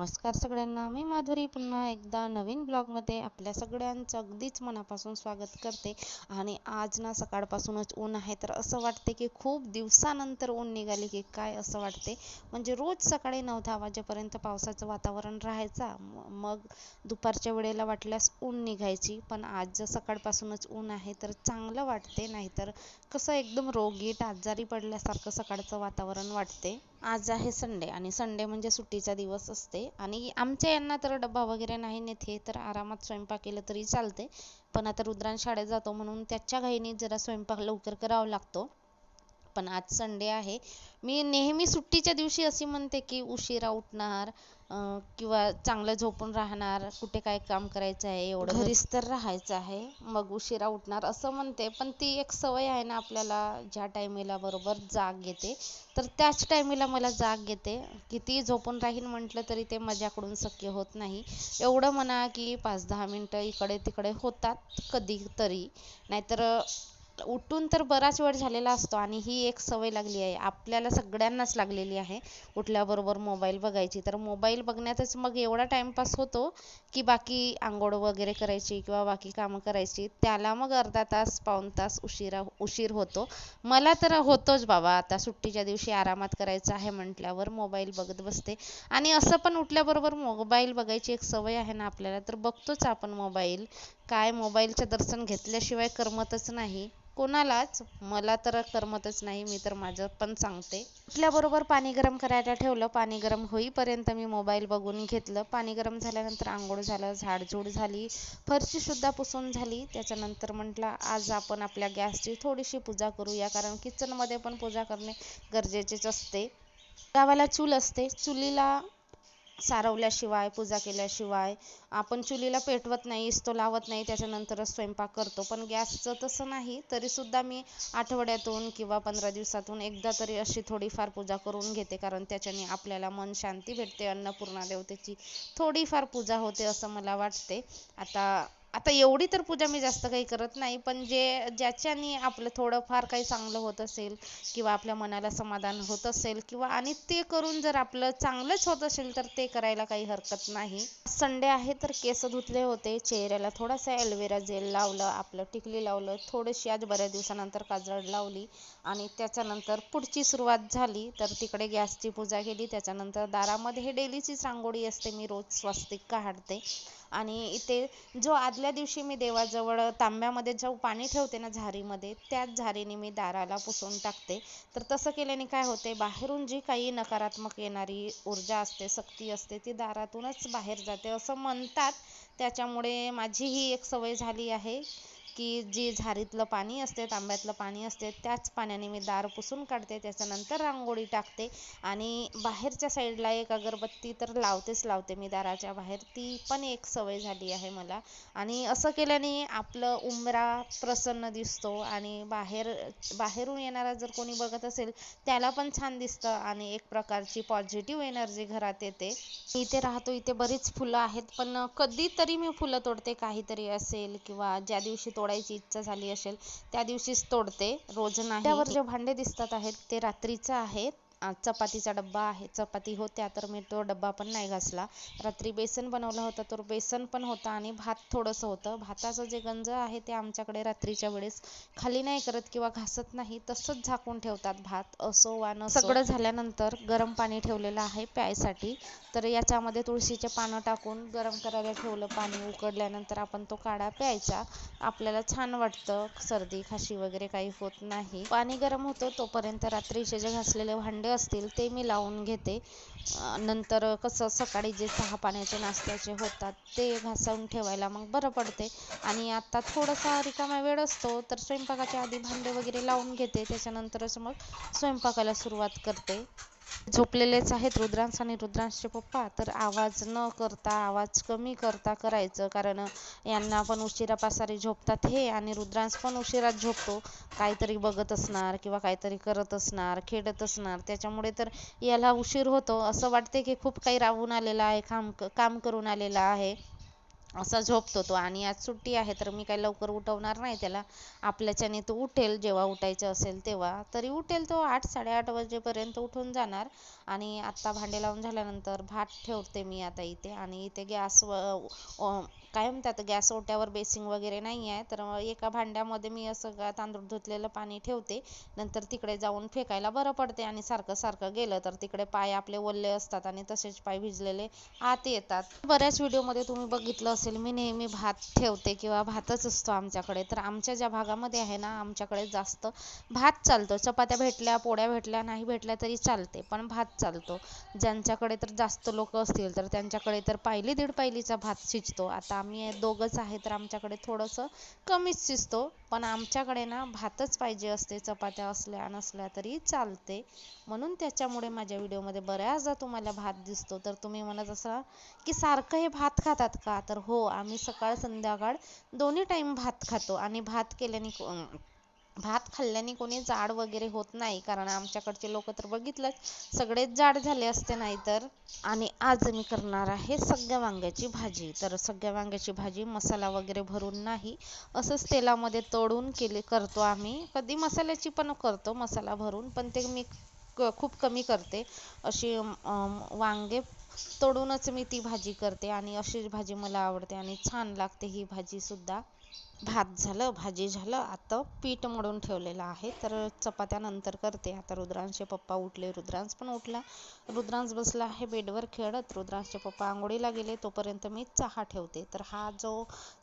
नमस्कार सगळ्यांना. मी माधुरी पुन्हा एकदा नवीन ब्लॉगमध्ये आपल्या सगळ्यांचं अगदीच मनापासून स्वागत करते. आणि आज ना सकाळपासूनच ऊन आहे तर असं वाटते की खूप दिवसानंतर ऊन निघाली की काय असं वाटते? म्हणजे रोज सकाळी नऊ दहा वाजेपर्यंत पावसाचं वातावरण राहायचा मग दुपारच्या वेळेला वाटल्यास ऊन निघायची. पण आज जर सकाळपासूनच ऊन आहे तर चांगलं वाटते. नाहीतर कसं एकदम रोगीट आजारी पडल्यासारखं सकाळचं वातावरण वाटते. आज आहे संडे आणि संडे म्हणजे सुट्टीचा दिवस असते. आणि आमच्या यांना तर डबा वगैरे नाही नेते तर आरामात स्वयंपाक केलं तरी चालते. पण आता रुद्रांश शाळेत जातो म्हणून त्याच्या घाईने जरा स्वयंपाक लवकर करावा लागतो. पण आज संडे आहे. मी नेहमी सुट्टीच्या दिवशी अशी म्हणते की उशिरा उठणार किंवा चांगलं झोपून राहणार कुठे काय काम करायचं आहे एवढं घरीच तर राहायचं आहे मग उशिरा उठणार असं म्हणते. पण ती एक सवय आहे ना आपल्याला ज्या टायमिला बरोबर जाग येते तर त्याच टायमिला मला जाग येते. किती झोपून राहीन म्हटलं तरी ते माझ्याकडून शक्य होत नाही. एवढं म्हणा की पाच दहा मिनटं इकडे तिकडे होतात कधी तरी नाहीतर उठून तर बराच वेळ झालेला असतो आणि ही एक सवय लागली आहे. आपल्याला सगळ्यांनाच लागलेली आहे. उठल्याबरोबर मोबाईल बघायची. तर मोबाईल बघण्यातच मग एवढा टाइमपास होतो की बाकी आंघोळ वगैरे करायची किंवा बाकी कामं करायची त्याला मग अर्धा तास पाऊण तास उशिरा उशीर होतो. मला तर होतोच बाबा. आता सुट्टीच्या दिवशी आरामात करायचं आहे म्हटल्यावर मोबाईल बघत बसते. आणि असं पण उठल्याबरोबर मोबाईल बघायची एक सवय आहे ना आपल्याला तर बघतोच आपण मोबाईल काय मोबाईलचं दर्शन घेतल्याशिवाय करमतच नाही. कोणालाच? मला तर करमतच नाही मी तर माझं पण सांगते. उठल्याबरोबर पाणी गरम करायला ठेवलं पाणी गरम होईपर्यंत मी मोबाईल बघून घेतलं. पाणी गरम झाल्यानंतर आंघोळ झालं झाडझूड झाली फरशीसुद्धा पुसून झाली. त्याच्यानंतर म्हटलं आज आपण आपल्या गॅसची थोडीशी पूजा करूया कारण किचनमध्ये पण पूजा करणे गरजेचेच असते. गावाला चूल असते. चुलीला सारवल्याशिवाय पूजा केल्याशिवाय. आपण चुलीला पेटवत नाही इस्तो लावत नाही त्याच्यानंतरच स्वयंपाक करतो. पण गॅसचं तसं नाही तरीसुद्धा मी आठवड्यातून किंवा पंधरा दिवसातून एकदा तरी अशी थोडीफार पूजा करून घेते. कारण त्याच्याने आपल्याला मन शांती भेटते अन्नपूर्णा देवतेची थोडीफार पूजा होते असं मला वाटते. आता आता एवढी तर पूजा मी जास्त काही करत नाही पण जे ज्याच्याने आपलं थोडंफार काही चांगलं होत असेल किंवा आपल्या मनाला समाधान होत असेल किंवा आणि ते करून जर आपलं चांगलंच होत असेल तर ते करायला काही हरकत नाही. संडे आहे तर केस धुतले होते चेहऱ्याला थोडासा ॲलोवेरा जेल लावलं आपलं टिकली लावलं थोडीशी आज बऱ्याच दिवसानंतर काजळ लावली आणि त्याच्यानंतर पुढची सुरुवात झाली. तर तिकडे गॅसची पूजा केली त्याच्यानंतर दारामध्ये हे डेलीचीच रांगोळी असते मी रोज स्वस्तिक काढते. आणि इथे जो आदल्या दिवशी मी देवाजवळ तांब्यामध्ये जो पाणी ठेवते ना झारीमध्ये त्याच झारीने मी दाराला पुसून टाकते. तर तसं केल्याने काय होते बाहेरून जी काही नकारात्मक येणारी ऊर्जा असते सक्ती असते ती दारातूनच बाहेर जाते असं म्हणतात. त्याच्यामुळे माझी ही एक सवय झाली आहे. की जी झारीतलं पाणी असते तांब्यातलं पाणी असते त्याच पाण्याने मी दार पुसून काढते त्याच्यानंतर रांगोळी टाकते आणि बाहेरच्या साईडला एक अगरबत्ती तर लावतेच लावते मी दाराच्या बाहेर. ती पण एक सवय झाली आहे मला. आणि असं केल्याने आपलं उंबरा प्रसन्न दिसतो आणि बाहेर बाहेरून येणारा जर कोणी बघत असेल त्याला पण छान दिसतं आणि एक प्रकारची पॉझिटिव्ह एनर्जी घरात येते. इथे राहतो इथे बरीच फुलं आहेत पण कधीतरी मी फुलं तोडते काहीतरी असेल किंवा ज्या दिवशी तोडायची इच्छा झाली असेल त्या दिवशीच तोडते. रोज नाही. त्यावर जे भांडे दिसतात आहेत ते रात्रीचं आहेत. चपातीचा डब्बा आहे. चपाती होत्या तर मी तो डब्बा पण नाही घासला. रात्री बेसन बनवलं होतं तर बेसन पण होतं आणि भात थोडंसं होतं. भाताचं जे गंज आहे ते आमच्याकडे रात्रीच्या वेळेस खाली नाही करत किंवा घासत नाही तसंच झाकून ठेवतात भात. असो वा न सगळं झाल्यानंतर गरम पाणी ठेवलेलं आहे प्यायसाठी. तर याच्यामध्ये तुळशीचे पानं टाकून गरम करायला ठेवलं पाणी उकडल्यानंतर आपण तो काढा प्यायचा. आपल्याला छान वाटतं. सर्दी खाशी वगैरे काही होत नाही. पाणी गरम होतं तोपर्यंत रात्रीचे जे घासलेले भांडे असतील ते मी लावून घेते. नंतर कसं सकाळी जे चहा पाण्याचे नाश्त्याचे होतात ते घासून ठेवायला मग बरं पडते. आणि आता थोडासा रिकामा वेळ असतो तर स्वयंपाकाच्या आधी भांडे वगैरे लावून घेते. त्याच्यानंतरच मग स्वयंपाकाला सुरुवात करते. झोपलेलेच आहेत. रुद्रांश आणि रुद्रांशचे पप्पा. तर आवाज न करता आवाज कमी करता करायचं. कारण यांना पण उशिरा पासारी झोपतात हे. आणि रुद्रांश पण उशिराच झोपतो. काहीतरी बघत असणार किंवा काहीतरी करत असणार खेळत असणार. त्याच्यामुळे तर याला उशीर होतो. असं वाटते की खूप काही राबून आलेला आहे काम काम करून आलेला आहे. असा झोपतो तो. आणि आज सुट्टी आहे तर मी काही लवकर उठवणार नाही त्याला. आपल्याच्याने तो उठेल जेव्हा उठायचं असेल तेव्हा. तरी उठेल तो आठ साडेआठ वाजेपर्यंत उठून जाणार. आणि आत्ता भांडे लावून झाल्यानंतर भात ठेवते मी आता इथे. आणि इथे गॅस काय म्हणतात गॅस ओट्यावर बेसिंग वगैरे नाही आहे. तर एका भांड्यामध्ये मी असं तांदूळ धुतलेलं पाणी ठेवते. नंतर तिकडे जाऊन फेकायला बरं पडते. आणि सारखं सारखं गेलं तर तिकडे पाय आपले ओल्ले असतात. आणि तसेच पाय भिजलेले आत येतात. बऱ्याच व्हिडिओमध्ये तुम्ही बघितलं असेल मी नेहमी भात ठेवते किंवा भातच असतो आमच्याकडे. तर आमच्या ज्या भागामध्ये आहे ना आमच्याकडे जास्त भात चालतो. चपात्या भेटल्या पोळ्या भेटल्या नाही भेटल्या तरी चालते पण भात चालतो. ज्यांच्याकडे तर जास्त लोक असतील तर त्यांच्याकडे तर पायली दीड पायलीचा भात शिजतो. आता आम्ही दोघंच आहे तर आमच्याकडे थोडंसं कमीच शिजतो. पण आमच्याकडे ना भातच पाहिजे असते चपात्या असल्या नसल्या तरी चालते. म्हणून त्याच्यामुळे माझ्या व्हिडिओमध्ये बऱ्याचदा तुम्हाला भात दिसतो. तर तुम्ही म्हणत असाल की सारखं हे भात खातात का? तर हो, हो आम्ही सकाळ संध्याकाळ दोन्ही टाईम भात खातो. आणि भात केल्याने भात खाल्ल्याने कोणी जाड वगैरे होत नाही कारण आमच्याकडचे लोक तर बघितलंच. सगळेच जाड झाले असते नाही तर आणि आज मी करणार आहे सगळ्या वांग्याची भाजी. तर सगळ्या वांग्याची भाजी मसाला वगैरे भरून नाही असंच तेलामध्ये तळून केले करतो आम्ही. कधी मसाल्याची पण करतो मसाला भरून पण ते मी खूप कमी करते. अशी वांगे तळूनच मी ती भाजी करते आणि अशीच भाजी मला आवडते आणि छान लागते ही भाजीसुद्धा भात झालं भाजी झालं. आता पीठ मळून ठेवलेलं आहे. तर चपात्या नंतर करते. आता रुद्रांशचे पप्पा उठले. रुद्रांश पण उठला. रुद्रांश बसला आहे बेडवर खेळत. रुद्रांशचे पप्पा आंघोळीला गेले. तोपर्यंत मी चहा ठेवते. तर हा जो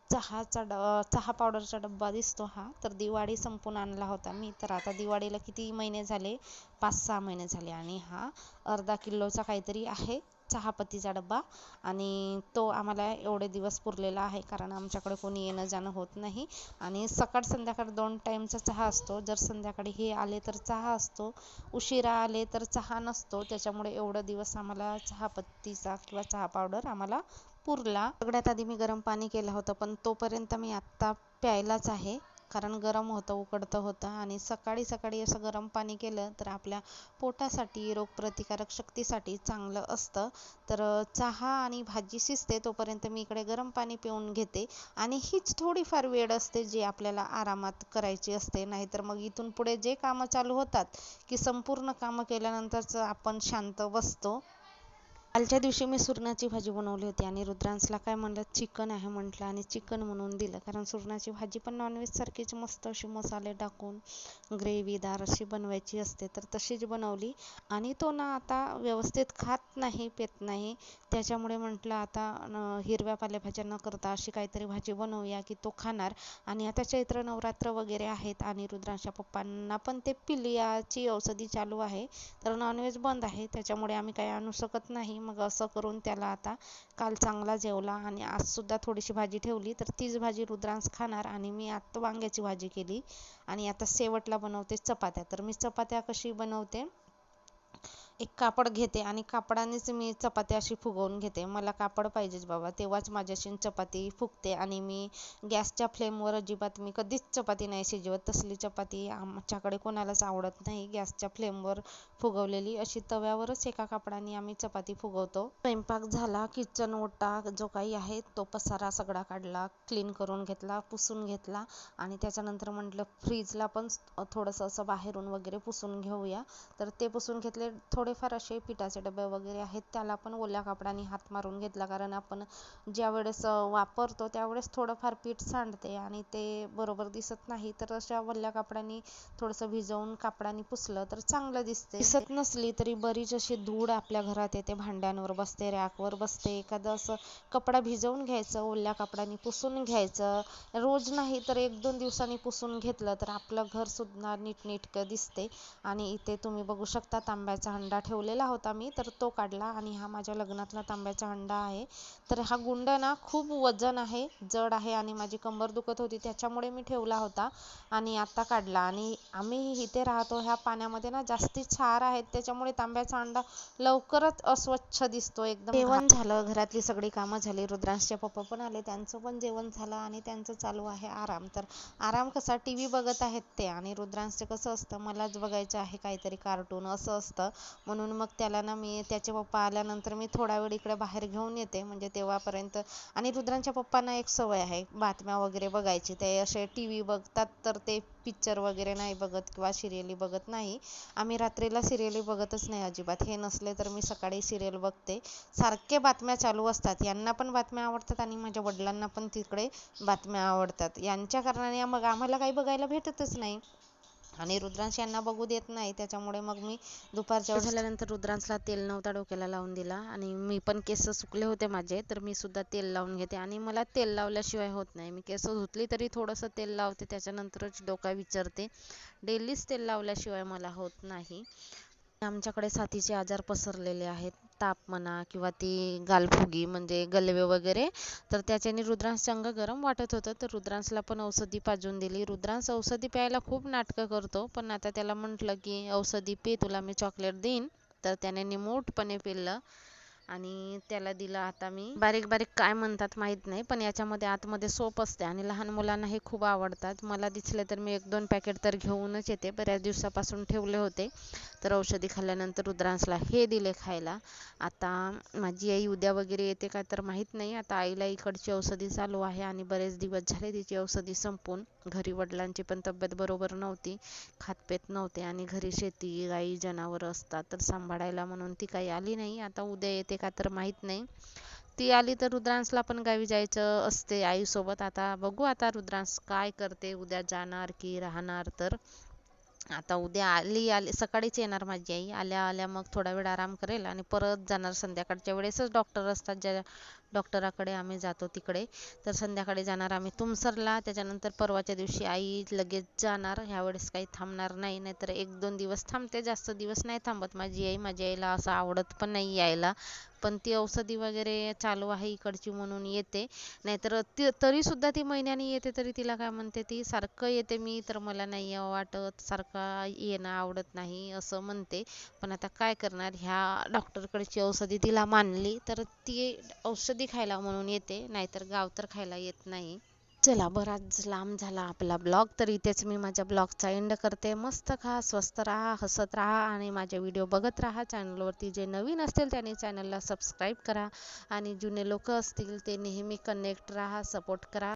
चहाचा ड चहा पावडरचा डब्बा दिसतो हा. तर दिवाळी संपून आणला होता मी. तर आता दिवाळीला किती महिने झाले? पाच सहा महिने झाले आणि हा अर्धा किलोचा काहीतरी आहे. चहापत्तीचा डब्बा. आणि तो आम्हाला एवढे दिवस पुरलेला आहे कारण आमच्याकडे कोणी येणं जाणं होत नाही. आणि सकाळ संध्याकाळ दोन टाईमचा चहा असतो. जर संध्याकाळी हे आले तर चहा असतो. उशिरा आले तर चहा नसतो. त्याच्यामुळे एवढं दिवस आम्हाला चहापत्तीचा किंवा चहा पावडर आम्हाला पुरला. सगळ्यात आधी मी गरम पाणी केलं होतं पण तोपर्यंत मी आत्ता प्यायलाच आहे. कारण गरम होतं उकडतं होतं आणि सकाळी सकाळी असं गरम पाणी केलं तर आपल्या पोटासाठी रोगप्रतिकारक शक्तीसाठी चांगलं असतं. तर चहा आणि भाजी शिजते तोपर्यंत मी इकडे गरम पाणी पिऊन घेते आणि हीच थोडीफार वेळ असते जी आपल्याला आरामात करायची असते. नाहीतर मग इथून पुढे जे कामं चालू होतात की संपूर्ण कामं केल्यानंतरच आपण शांत बसतो. कालच्या दिवशी मी सुरणाची भाजी बनवली होती आणि रुद्रांशला काय म्हणलं चिकन आहे म्हटलं आणि चिकन म्हणून दिलं. कारण सुरणाची भाजी पण नॉनव्हेजसारखीच मस्त अशी मसाले टाकून ग्रेव्हीदार अशी बनवायची असते तर तशीच बनवली. आणि तो ना आता व्यवस्थित खात नाही पेत नाही. त्याच्यामुळे म्हटलं आता हिरव्या पालेभाज्या न करता अशी काहीतरी भाजी बनवूया की तो खाणार. आणि आता चैत्र नवरात्र वगैरे आहेत आणि रुद्रांच्या पप्पांना पण ते पिलियाची औषधी चालू आहे. तर नॉनव्हेज बंद आहे. त्याच्यामुळे आम्ही काही आणू शकत नाही. मग असं करून त्याला आता काल चांगला जेवला आणि आज सुद्धा थोडीशी भाजी ठेवली. तर तीच भाजी रुद्रांश खाणार आणि मी आत्ता वांग्याची भाजी केली. आणि आता शेवटला बनवते चपात्या. तर मी चपात्या कशी बनवते? एक कापड घेते आणि कापडानेच मी चपाती अशी फुगवून घेते. मला कापड पाहिजेच बाबा तेव्हाच माझ्याशी चपाती फुगते आणि मी गॅसच्या फ्लेमवर अजिबात मी कधीच चपाती नाही शिजवत. तसली चपाती आमच्याकडे कोणालाच आवडत नाही. गॅसच्या फ्लेमवर फुगवलेली अशी तव्यावरच एका कापडाने आम्ही चपाती फुगवतो. स्वयंपाक झाला किचन ओटा जो काही आहे तो पसारा सगळा काढला क्लीन करून घेतला पुसून घेतला आणि त्याच्यानंतर म्हटलं फ्रीजला पण थोडंसं असं बाहेरून वगैरे पुसून घेऊया. तर ते पुसून घेतले थोडं थोडेफार असे पिठाचे डबे वगैरे आहेत त्याला पण ओल्या कापडाने हात मारून घेतला. कारण आपण ज्या वेळेस वापरतो त्यावेळेस थोडंफार पीठ सांडते आणि ते बरोबर दिसत नाही. तर अशा ओल्या कापडाने थोडंसं भिजवून कापडाने पुसलं तर चांगलं दिसते. दिसत नसली तरी बरीच अशी धूळ आपल्या घरात येते भांड्यांवर बसते रॅकवर बसते. एखादं असं कपडा भिजवून घ्यायचं ओल्या कापडाने पुसून घ्यायचं. रोज नाही तर एक दोन दिवसांनी पुसून घेतलं तर आपलं घर सुद्धा नीटनेटकं दिसते. आणि इथे तुम्ही बघू शकता तांब्याचा हंडा ठेवलेला होता मी तर तो काढला आणि हा माझ्या लग्नातला तांब्याचा हंडा आहे. तर हा गुंड ना खूप वजन आहे जड आहे आणि माझी कंबर दुखत होती त्याच्यामुळे मी ठेवला होता आणि आता काढला. आणि आम्ही इथे राहतो ह्या पाण्यामध्ये ना जास्ती क्षार आहेत त्याच्यामुळे तांब्याचा हंडा लवकरच अस्वच्छ दिसतो एकदम जेवण झालं घरातली सगळी कामं झाली रुद्रांशचे पप्पा पण आले त्यांचं पण जेवण झालं आणि त्यांचं चालू आहे आराम. तर आराम कसा? टी व्ही बघत आहेत ते आणि रुद्रांशचं कसं असतं? मलाच बघायचं आहे काहीतरी कार्टून असं असतं. म्हणून मग त्याला ना मी त्याचे पप्पा आल्यानंतर मी थोडा वेळ इकडे बाहेर घेऊन येते. म्हणजे तेव्हापर्यंत आणि रुद्रांच्या पप्पांना एक सवय आहे बातम्या वगैरे बघायची. ते असे टी व्ही बघतात तर ते पिक्चर वगैरे नाही बघत किंवा सिरियली बघत नाही. आम्ही रात्रीला सिरियली बघतच नाही अजिबात. हे नसले तर मी सकाळी सिरियल बघते. सारखे बातम्या चालू असतात. यांना पण बातम्या आवडतात आणि माझ्या वडिलांना पण तिकडे बातम्या आवडतात. यांच्या कारणाने मग आम्हाला काही बघायला भेटतच नाही. आणि रुद्रांश यांना बघू देत नाही त्याच्यामुळे मग मी दुपारच्या वेळेस झाल्यानंतर रुद्रांशला तेल नव्हता डोक्याला लावून दिला आणि मी पण केस सुकले होते माझे तर मी सुद्धा तेल लावून घेते आणि मला तेल लावल्याशिवाय होत नाही. मी केस धुतली तरी थोडंसं तेल लावते त्याच्यानंतरच डोका विचारते. डेलीच तेल लावल्याशिवाय मला होत नाही. आमच्याकडे साथीचे आजार पसरलेले आहेत. ताप म्हणा किंवा ती गालफुगी म्हणजे गलवे वगैरे तर त्याच्याने रुद्रांशचं अंग गरम वाटत होतं. तर रुद्रांशला पण औषधी पाजून दिली. रुद्रांश औषधी प्यायला खूप नाटकं करतो पण आता त्याला म्हटलं की औषधी पी तुला मी चॉकलेट देईन. तर त्याने निमूटपणे पिलं आणि त्याला दिलं आता मी. बारीक बारीक काय म्हणतात माहीत नाही पण याच्यामध्ये आतमध्ये सोप असते आणि लहान मुलांना हे खूप आवडतात. मला दिसले तर मी एक दोन पॅकेट तर घेऊनच येते. बऱ्याच दिवसापासून ठेवले होते. तर औषधी खाल्ल्यानंतर रुद्रांशला हे दिले खायला. आता माझी आई उद्या वगैरे येते का तर माहीत नाही. आता आईला इकडची औषधी चालू आहे आणि बरेच दिवस झाले तिची औषधी संपून. घरी वडिलांची पण तब्येत बरोबर नव्हती. खातपेत नव्हते आणि घरी शेती गाई जनावरं असतात तर सांभाळायला म्हणून ती काही आली नाही. आता उद्या येते का तर माहीत नाही. ती आली तर रुद्रांशला पण गावी जायचं असते आईसोबत. आता बघू आता रुद्रांश काय करते उद्या जाणार की राहणार तर. आता उद्या आली आली सकाळीच येणार माझी आई. आल्या आल्या मग थोडा वेळ आराम करेल आणि परत जाणार संध्याकाळच्या वेळेसच डॉक्टर असतात ज्या डॉक्टराकडे आम्ही जातो तिकडे. तर संध्याकाळी जाणार आम्ही तुमसरला. त्याच्यानंतर परवाच्या दिवशी आई लगेच जाणार. ह्यावेळेस काही थांबणार नाही. नाहीतर एक दोन दिवस थांबते. जास्त दिवस नाही थांबत माझी आई. माझ्या आईला असं आवडत पण नाही यायला. पण ती औषधी वगैरे चालू आहे इकडची म्हणून येते. नाहीतर ती तरीसुद्धा ती महिन्यानी येते तरी तिला काय म्हणते ती सारखं येते मी तर मला नाही यावं वाटत सारखं येणं आवडत नाही असं म्हणते. पण आता काय करणार ह्या डॉक्टरकडची औषधी तिला मानली तर ती औषधी खायला म्हणून येते नाहीतर गाव तर खायला येत नाही. चला बराच लांब झाला आपला ब्लॉग तर इथेच मी माझ्या ब्लॉगचा एंड करते. मस्त खा स्वस्त राहा हसत राहा आणि माझे व्हिडिओ बघत राहा. चॅनलवरती जे नवीन असतील त्यांनी चॅनलला सबस्क्राईब करा. आणि जुने लोक असतील ते नेहमी कनेक्ट राहा सपोर्ट करा.